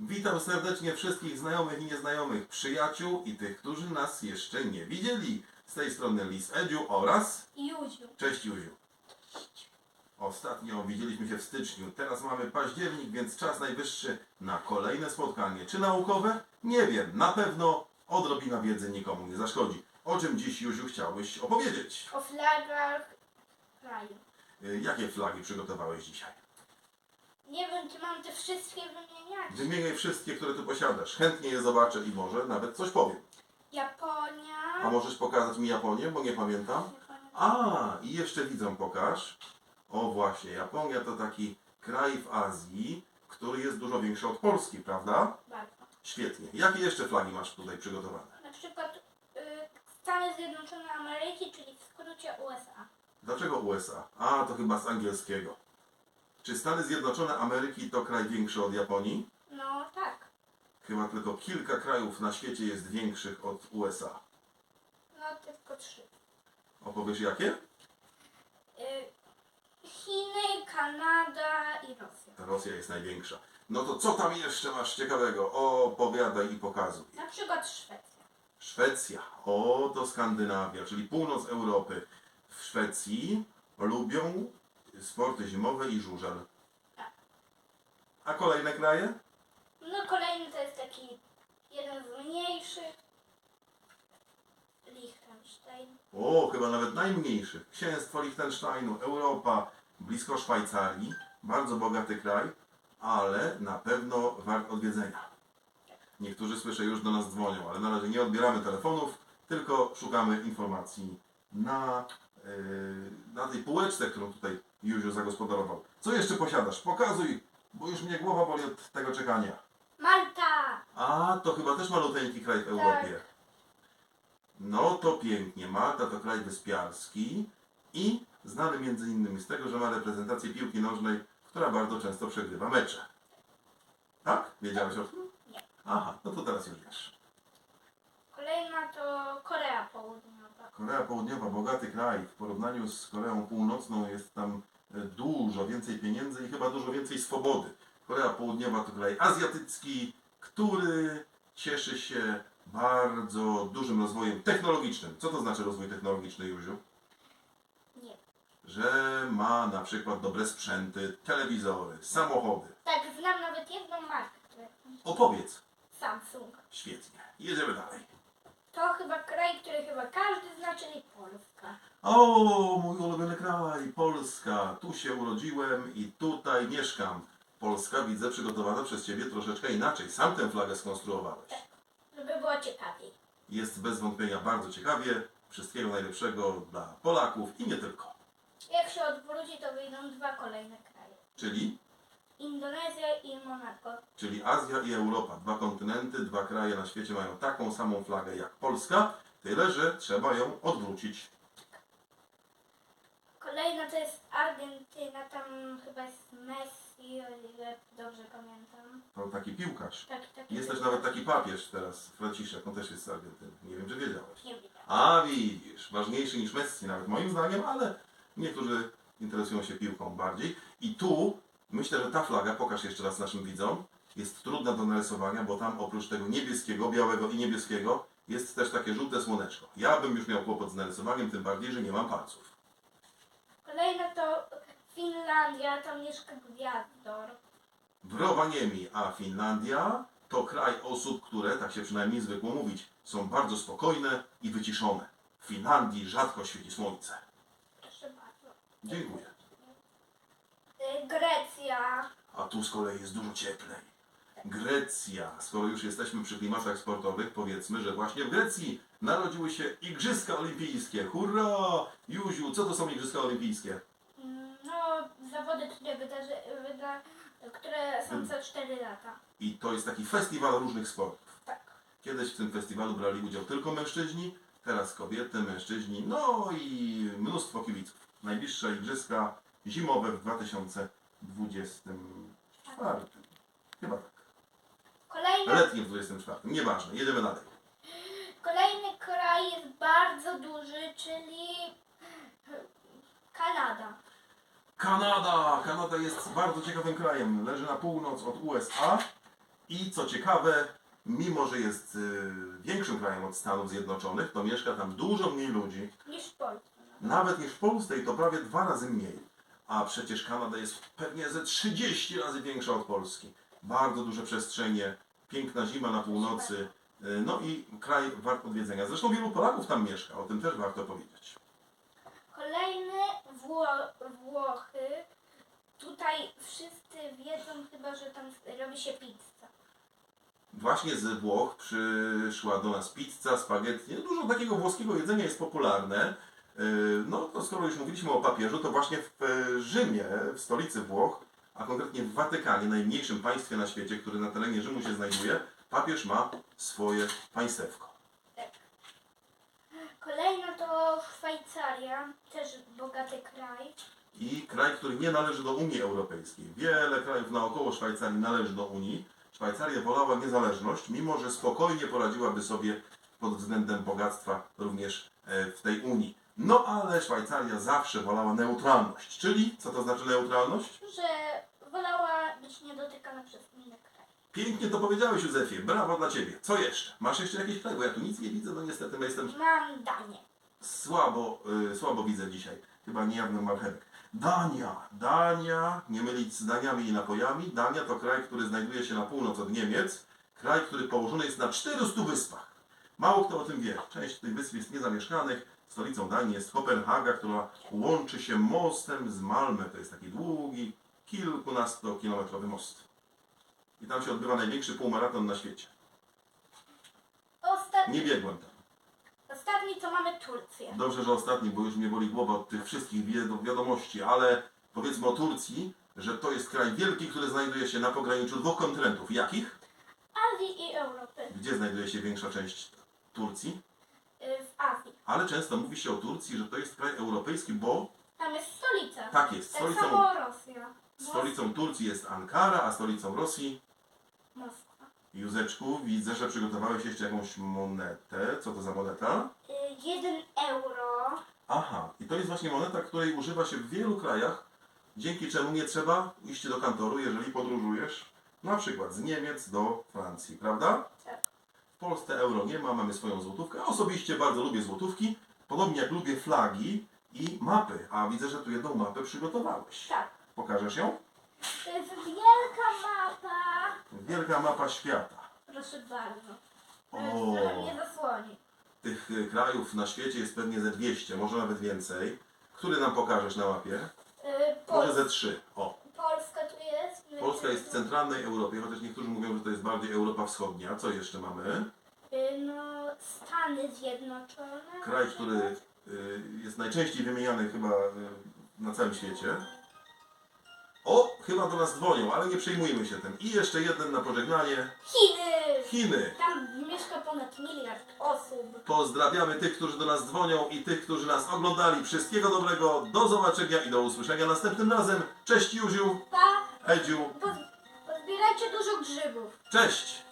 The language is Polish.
Witam serdecznie wszystkich znajomych i nieznajomych, przyjaciół i tych, którzy nas jeszcze nie widzieli. Z tej strony Lis Edziu oraz... Józiu. Cześć Juziu. Ostatnio widzieliśmy się w styczniu, teraz mamy październik, więc czas najwyższy na kolejne spotkanie. Czy naukowe? Nie wiem, na pewno odrobina wiedzy nikomu nie zaszkodzi. O czym dziś Juziu chciałbyś opowiedzieć? O flagach kraju. Y, Jakie flagi przygotowałeś dzisiaj? Nie wiem, czy mam te wszystkie wymieniać. Wymieniaj wszystkie, które tu posiadasz. Chętnie je zobaczę i może nawet coś powiem. Japonia. A możesz pokazać mi Japonię, bo nie pamiętam? Japonia. A, i jeszcze widzom pokaż. O właśnie, Japonia to taki kraj w Azji, który jest dużo większy od Polski, prawda? Bardzo. Świetnie. Jakie jeszcze flagi masz tutaj przygotowane? Na przykład y, Stany Zjednoczone Ameryki, czyli w skrócie USA. Dlaczego USA? A, to chyba z angielskiego. Czy Stany Zjednoczone Ameryki to kraj większy od Japonii? No tak. Chyba tylko kilka krajów na świecie jest większych od USA. No tylko trzy. Opowiesz jakie? Y, Chiny, Kanada i Rosja. Rosja jest największa. No to co tam jeszcze masz ciekawego? Opowiadaj i pokazuj. Na przykład Szwecja. Szwecja. O, to Skandynawia, czyli północ Europy. W Szwecji lubią sporty zimowe i żużel. Tak. A kolejne kraje? No kolejny to jest taki jeden z mniejszych. Liechtenstein. O, chyba nawet najmniejszych. Księstwo Liechtensteinu, Europa, blisko Szwajcarii. Bardzo bogaty kraj, ale na pewno wart odwiedzenia. Niektórzy słyszę już do nas dzwonią, ale na razie nie odbieramy telefonów, tylko szukamy informacji na, yy, na tej półeczce, którą tutaj Józiu zagospodarował. Co jeszcze posiadasz? Pokazuj, bo już mnie głowa boli od tego czekania. Malta! A, to chyba też maluteńki kraj w Europie. No to pięknie. Malta to kraj wyspiarski i znany między innymi z tego, że ma reprezentację piłki nożnej, która bardzo często przegrywa mecze. Tak? Wiedziałeś o tym? Nie. Aha, no to teraz już wiesz. Kolejna to Korea Południowa. Korea Południowa, bogaty kraj. W porównaniu z Koreą Północną jest tam dużo więcej pieniędzy i chyba dużo więcej swobody. Korea Południowa to kraj azjatycki, który cieszy się bardzo dużym rozwojem technologicznym. Co to znaczy rozwój technologiczny, Józiu? Nie. Że ma na przykład dobre sprzęty, telewizory, samochody. Tak, znam nawet jedną markę, Opowiedz. Samsung. Świetnie. Jedziemy dalej. To chyba kraj, który chyba każdy zna, czyli Polska. O, mój ulubiony kraj, Polska. Tu się urodziłem i tutaj mieszkam. Polska widzę przygotowana przez Ciebie troszeczkę inaczej. Sam tę flagę skonstruowałeś. Żeby było ciekawiej. Jest bez wątpienia bardzo ciekawie. Wszystkiego najlepszego dla Polaków i nie tylko. Jak się odwróci, to wyjdą dwa kolejne kraje. Czyli, Indonezja i Monako. czyli Azja i Europa. Dwa kontynenty, dwa kraje na świecie mają taką samą flagę jak Polska, tyle że trzeba ją odwrócić. Kolejna to jest Argentyna, tam chyba jest Messi, o ile dobrze pamiętam. To taki piłkarz. Tak, taki Jest też nawet taki papież teraz, Franciszek, on też jest z Argentyny. Nie wiem, czy wiedziałeś. Nie wiem. A widzisz, ważniejszy niż Messi nawet moim zdaniem, ale niektórzy interesują się piłką bardziej. I tu myślę, że ta flaga, pokaż jeszcze raz naszym widzom, jest trudna do narysowania, bo tam oprócz tego niebieskiego, białego i niebieskiego jest też takie żółte słoneczko. Ja bym już miał kłopot z narysowaniem, tym bardziej, że nie mam palców. Kolejna to Finlandia, tam mieszka Gwiazdor. W Rovaniemi, a Finlandia to kraj osób, które, tak się przynajmniej zwykło mówić, są bardzo spokojne i wyciszone. W Finlandii rzadko świeci słońce. Proszę bardzo. Dziękuję. Y, Grecja. A tu z kolei jest dużo cieplej. Grecja. Skoro już jesteśmy przy klimatach sportowych, powiedzmy, że właśnie w Grecji narodziły się Igrzyska Olimpijskie. Hurra! Józiu, co to są Igrzyska Olimpijskie? Mm, No, zawody, które, wydarzy, wyda, które są co 4 lata. I to jest taki festiwal różnych sportów. Tak. Kiedyś w tym festiwalu brali udział tylko mężczyźni, teraz kobiety, mężczyźni, no i mnóstwo kibiców. Najbliższe Igrzyska zimowe w 2024. Chyba tak. Kolejna, Letnie w 24. Nieważne, jedziemy dalej. kolejny kraj jest bardzo duży, czyli Kanada. Kanada! Kanada jest bardzo ciekawym krajem. Leży na północ od USA I co ciekawe, mimo że jest y, większym krajem od Stanów Zjednoczonych, to mieszka tam dużo mniej ludzi, Niż w Polsce. No. nawet niż w Polsce i to prawie dwa razy mniej. A przecież Kanada jest pewnie ze 30 razy większa od Polski. Bardzo duże przestrzenie, piękna zima na północy, y, no i kraj wart odwiedzenia. Zresztą wielu Polaków tam mieszka, o tym też warto powiedzieć. Kolejny Wło Włochy. Tutaj wszyscy wiedzą chyba, że tam robi się pizza. Właśnie z Włoch przyszła do nas pizza, spaghetti. Dużo takiego włoskiego jedzenia jest popularne. Yy, No to skoro już mówiliśmy o papieżu, to właśnie w Rzymie, w stolicy Włoch, a konkretnie w Watykanie, najmniejszym państwie na świecie, który na terenie Rzymu się znajduje, papież ma swoje państewko. Kolejna to Szwajcaria, też bogaty kraj. I kraj, który nie należy do Unii Europejskiej. Wiele krajów naokoło Szwajcarii należy do Unii. Szwajcaria wolała niezależność, mimo że spokojnie poradziłaby sobie pod względem bogactwa również e, w tej Unii. No ale Szwajcaria zawsze wolała neutralność. Czyli, co to znaczy neutralność? Że wolała być niedotykana przez inne kraje. Pięknie to powiedziałeś, Józefie. Brawo dla Ciebie. Co jeszcze? Masz jeszcze jakiś kraj? Bo ja tu nic nie widzę, no niestety, bo jestem Mam Danię. Słabo, y, słabo widzę dzisiaj. Chyba niejawny marchewek. Dania. Dania, nie mylić z Daniami i napojami. Dania to kraj, który znajduje się na północ od Niemiec. Kraj, który położony jest na 400 wyspach. Mało kto o tym wie. Część tych wysp jest niezamieszkanych. Stolicą Danii jest Kopenhaga, która łączy się mostem z Malmö. To jest taki długi, kilkunastokilometrowy most. I tam się odbywa największy półmaraton na świecie. Ostatni, Nie biegłem tam. ostatni to mamy Turcję. Dobrze, że ostatni, bo już mnie boli głowa od tych wszystkich wi- wiadomości, ale powiedzmy o Turcji, że to jest kraj wielki, który znajduje się na pograniczu dwóch kontynentów. Jakich? Azji i Europy. Gdzie znajduje się większa część Turcji? Ale często mówi się o Turcji, że to jest kraj europejski, bo Tam jest stolica. tak jest. Tak Stolicą, samo Rosja. stolicą Turcji jest Ankara, a stolicą Rosji Moskwa. Józeczku, widzę, że przygotowałeś jeszcze jakąś monetę. Co to za moneta? Y, Jeden euro. Aha, i to jest właśnie moneta, której używa się w wielu krajach, dzięki czemu nie trzeba iść do kantoru, jeżeli podróżujesz, na przykład z Niemiec do Francji, prawda? Tak. W Polsce euro nie ma, mamy swoją złotówkę. Osobiście bardzo lubię złotówki, podobnie jak lubię flagi i mapy. A widzę, że tu jedną mapę przygotowałeś. Tak. Pokażesz ją? To jest wielka mapa. Wielka mapa świata. Proszę bardzo. O. Trochę mnie zasłoni. Tych y, krajów na świecie jest pewnie ze 200, może nawet więcej. Który nam pokażesz na mapie? Y, Może ze 3. O. Polska jest w centralnej Europie, chociaż niektórzy mówią, że to jest bardziej Europa Wschodnia. Co jeszcze mamy? Y, No, Stany Zjednoczone. Kraj, który y, jest najczęściej wymieniany chyba y, na całym świecie. O, chyba do nas dzwonią, ale nie przejmujmy się tym. I jeszcze jeden na pożegnanie. Chiny. Chiny. Tam mieszka ponad miliard osób. Pozdrawiamy tych, którzy do nas dzwonią i tych, którzy nas oglądali. Wszystkiego dobrego, do zobaczenia i do usłyszenia następnym razem. Cześć Józiu, Pa, Edziu, poz- pozbierajcie dużo grzybów. cześć!